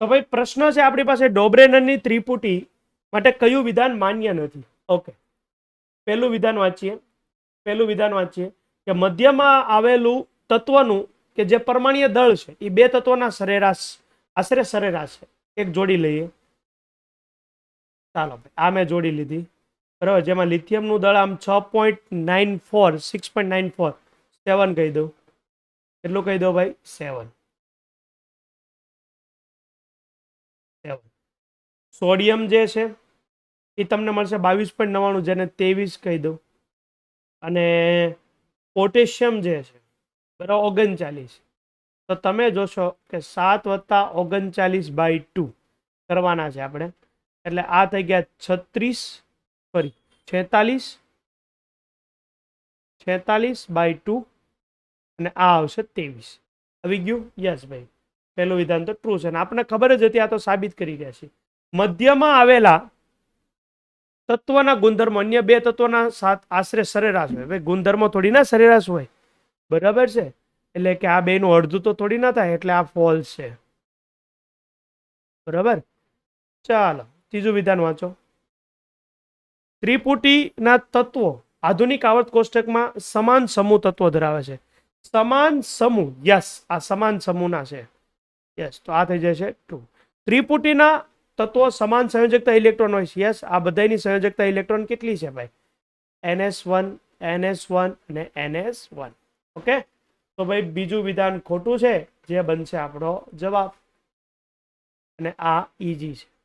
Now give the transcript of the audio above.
તો ભાઈ, પ્રશ્ન છે આપણી પાસે ડોબ્રેનરની ત્રિપુટી માટે કયું વિધાન માન્ય નથી? ઓકે પહેલું વિધાન વાંચીએ. પહેલું વિધાન વાંચીએ કે મધ્યમાં આવેલું તત્વનું કે જે પરમાણીય દળ છે એ બે તત્વના સરેરાશ, આશરે સરેરાશ છે. એક જોડી લઈએ. ચાલો ભાઈ, આ મેં જોડી લીધી. બરાબર? જેમાં લિથિયમનું દળ આમ છ point nine four six point nine four seven કહી દઉં. કેટલું કહી દો ભાઈ? સેવન સેવન સોડિયમ જે છે, એ તમને મળશે બાવીસ પોઈન્ટ નવ્વાણું, જેને ત્રેવીસ કહી દઉં. અને પોટેશિયમ જે છે, બરાબર ઓગણચાલીસ. તો તમે જોશો કે સાત વત્તા ઓગણચાલીસ બાય ટુ કરવાના છે આપણે. એટલે આ થઈ ગયા છત્રીસ, સોરી, છેતાલીસ છેતાલીસ બાય ટુ, અને આ આવશે ત્રેવીસ. આવી ગયું? યસ ભાઈ. પહેલું વિધાન તો ટ્રુ છે. અને આપણને ખબર જ હતી આ તો સાબિત કરી ગયા છે મધ્યમાં આવેલા તત્વના ગુણધર્મો, અન્ય બે તત્વના સાત આશરે સરેરાશ હોય. ભાઈ ગુણધર્મો થોડી ના સરેરાશ હોય. બરાબર છે? એટલે કે આ બેનું અડધું તો થોડી ના થાય, એટલે આ ફોલ્સ છે. બરાબર? ચાલો, ત્રીજું વિધાન વાંચો. ત્રિપુટીના તત્વો આધુનિક આવર્ત કોષ્ટકમાં સમાન સમૂહ તત્વો ધરાવે છે. સમાન સમૂહ, યસ, આ સમાન સમૂહના છે. યસ તો આ થઈ જશે ટુ ત્રિપુટીના તત્વો સમાન સંયોજકતા ઇલેક્ટ્રોન હોય છે. યસ આ બધાની સંયોજકતા ઇલેક્ટ્રોન કેટલી છે ભાઈ? એનએસ વન એનએસ વન અને એનએસ વન ઓકે તો ભાઈ બીજું વિધાન ખોટું છે. જે બનશે આપણો જવાબ. અને આ ઈજી છે.